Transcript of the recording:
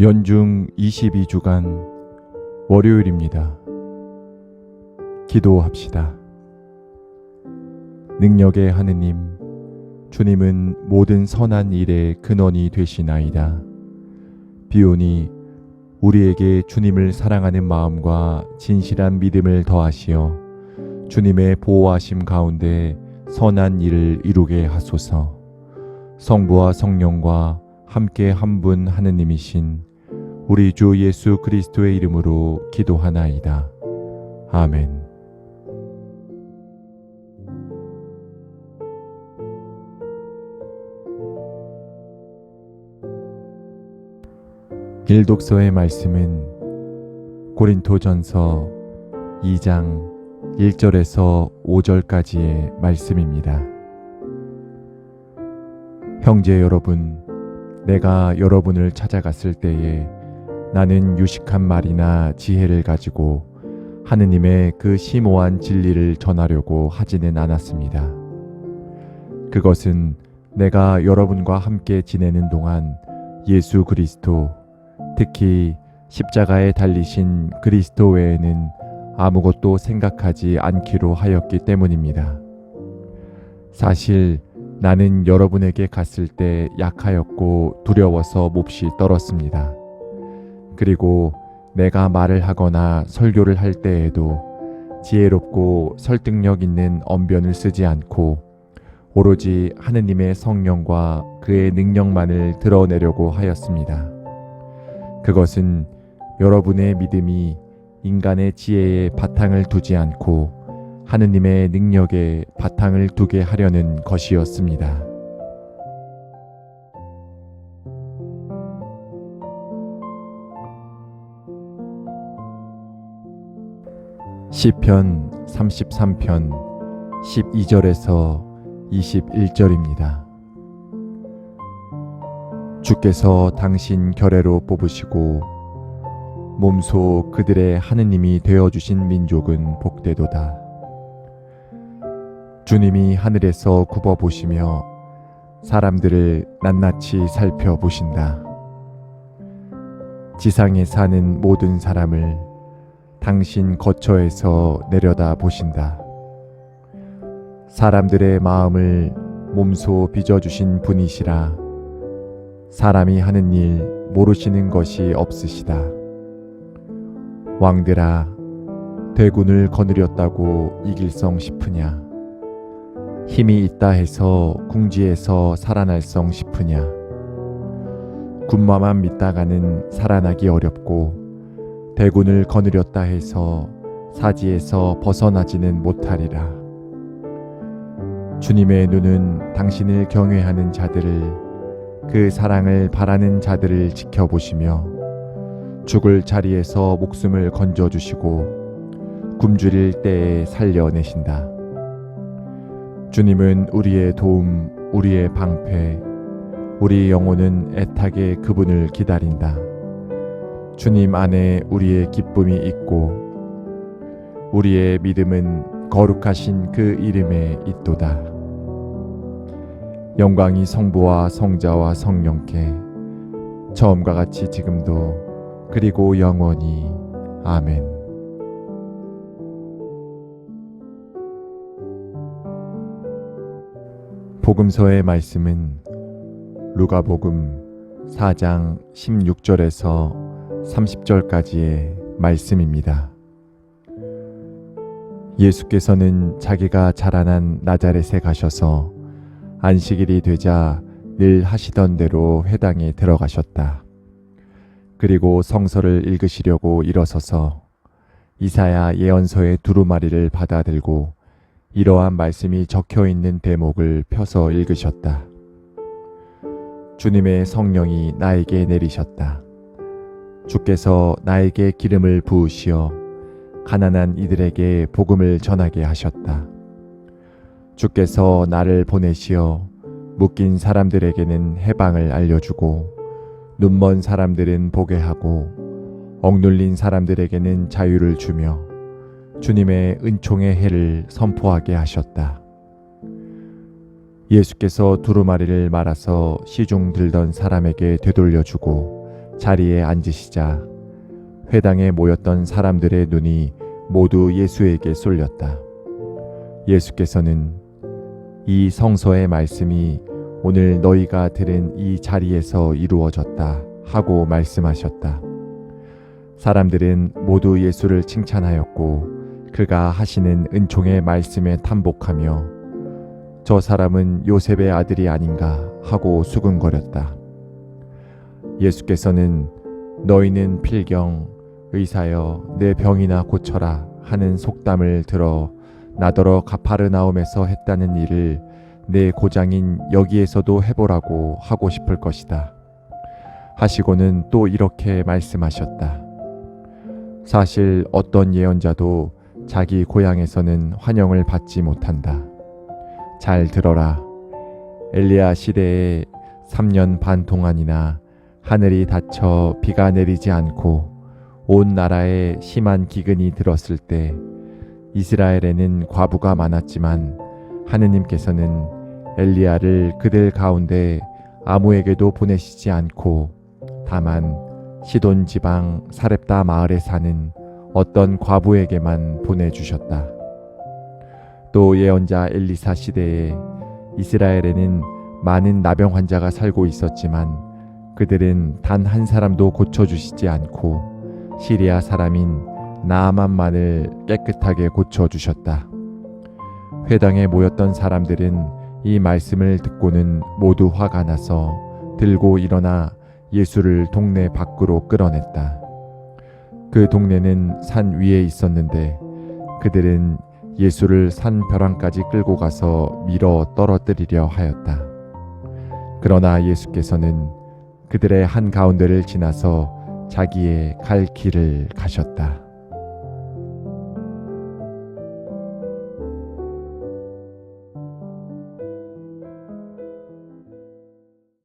연중 22주간 월요일입니다. 기도합시다. 능력의 하느님, 주님은 모든 선한 일의 근원이 되시나이다. 비오니 우리에게 주님을 사랑하는 마음과 진실한 믿음을 더하시어 주님의 보호하심 가운데 선한 일을 이루게 하소서. 성부와 성령과 함께 한 분 하느님이신 우리 주 예수 그리스도의 이름으로 기도하나이다. 아멘. 일독서의 말씀은 고린토전서 2장 1절에서 5절까지의 말씀입니다. 형제 여러분, 내가 여러분을 찾아갔을 때에 나는 유식한 말이나 지혜를 가지고 하느님의 그 심오한 진리를 전하려고 하지는 않았습니다. 그것은 내가 여러분과 함께 지내는 동안 예수 그리스도, 특히 십자가에 달리신 그리스도 외에는 아무것도 생각하지 않기로 하였기 때문입니다. 사실 나는 여러분에게 갔을 때 약하였고 두려워서 몹시 떨었습니다. 그리고 내가 말을 하거나 설교를 할 때에도 지혜롭고 설득력 있는 언변을 쓰지 않고 오로지 하느님의 성령과 그의 능력만을 드러내려고 하였습니다. 그것은 여러분의 믿음이 인간의 지혜에 바탕을 두지 않고 하느님의 능력에 바탕을 두게 하려는 것이었습니다. 시편 33편 12절에서 21절입니다. 주께서 당신 결애로 뽑으시고 몸소 그들의 하느님이 되어 주신 민족은 복되도다. 주님이 하늘에서 굽어 보시며 사람들을 낱낱이 살펴보신다. 지상에 사는 모든 사람을 당신 거처에서 내려다 보신다. 사람들의 마음을 몸소 빚어주신 분이시라 사람이 하는 일 모르시는 것이 없으시다. 왕들아, 대군을 거느렸다고 이길성 싶으냐? 힘이 있다 해서 궁지에서 살아날 성 싶으냐? 군마만 믿다가는 살아나기 어렵고 대군을 거느렸다 해서 사지에서 벗어나지는 못하리라. 주님의 눈은 당신을 경외하는 자들을 그 사랑을 바라는 자들을 지켜보시며 죽을 자리에서 목숨을 건져주시고 굶주릴 때에 살려내신다. 주님은 우리의 도움, 우리의 방패, 우리 영혼은 애타게 그분을 기다린다. 주님 안에 우리의 기쁨이 있고 우리의 믿음은 거룩하신 그 이름에 있도다. 영광이 성부와 성자와 성령께 처음과 같이 지금도 그리고 영원히 아멘. 복음서의 말씀은 루가복음 4장 16절에서 30절까지의 말씀입니다. 예수께서는 자기가 자라난 나자렛에 가셔서 안식일이 되자 늘 하시던 대로 회당에 들어가셨다. 그리고 성서를 읽으시려고 일어서서 이사야 예언서의 두루마리를 받아들고 이러한 말씀이 적혀 있는 대목을 펴서 읽으셨다. 주님의 성령이 나에게 내리셨다. 주께서 나에게 기름을 부으시어 가난한 이들에게 복음을 전하게 하셨다. 주께서 나를 보내시어 묶인 사람들에게는 해방을 알려주고 눈먼 사람들은 보게 하고 억눌린 사람들에게는 자유를 주며 주님의 은총의 해를 선포하게 하셨다. 예수께서 두루마리를 말아서 시중 들던 사람에게 되돌려주고 자리에 앉으시자 회당에 모였던 사람들의 눈이 모두 예수에게 쏠렸다. 예수께서는 이 성서의 말씀이 오늘 너희가 들은 이 자리에서 이루어졌다 하고 말씀하셨다. 사람들은 모두 예수를 칭찬하였고 그가 하시는 은총의 말씀에 탐복하며 저 사람은 요셉의 아들이 아닌가 하고 수근거렸다. 예수께서는 너희는 필경 의사여 내 병이나 고쳐라 하는 속담을 들어 나더러 가파르나움에서 했다는 일을 내 고장인 여기에서도 해보라고 하고 싶을 것이다. 하시고는 또 이렇게 말씀하셨다. 사실 어떤 예언자도 자기 고향에서는 환영을 받지 못한다. 잘 들어라. 엘리야 시대에 3년 반 동안이나 하늘이 닫혀 비가 내리지 않고 온 나라에 심한 기근이 들었을 때 이스라엘에는 과부가 많았지만 하느님께서는 엘리야를 그들 가운데 아무에게도 보내시지 않고 다만 시돈 지방 사렙다 마을에 사는 어떤 과부에게만 보내주셨다. 또 예언자 엘리사 시대에 이스라엘에는 많은 나병 환자가 살고 있었지만 그들은 단 한 사람도 고쳐주시지 않고 시리아 사람인 나아만만을 깨끗하게 고쳐주셨다. 회당에 모였던 사람들은 이 말씀을 듣고는 모두 화가 나서 들고 일어나 예수를 동네 밖으로 끌어냈다. 그 동네는 산 위에 있었는데 그들은 예수를 산 벼랑까지 끌고 가서 밀어 떨어뜨리려 하였다. 그러나 예수께서는 그들의 한 가운데를 지나서 자기의 갈 길을 가셨다.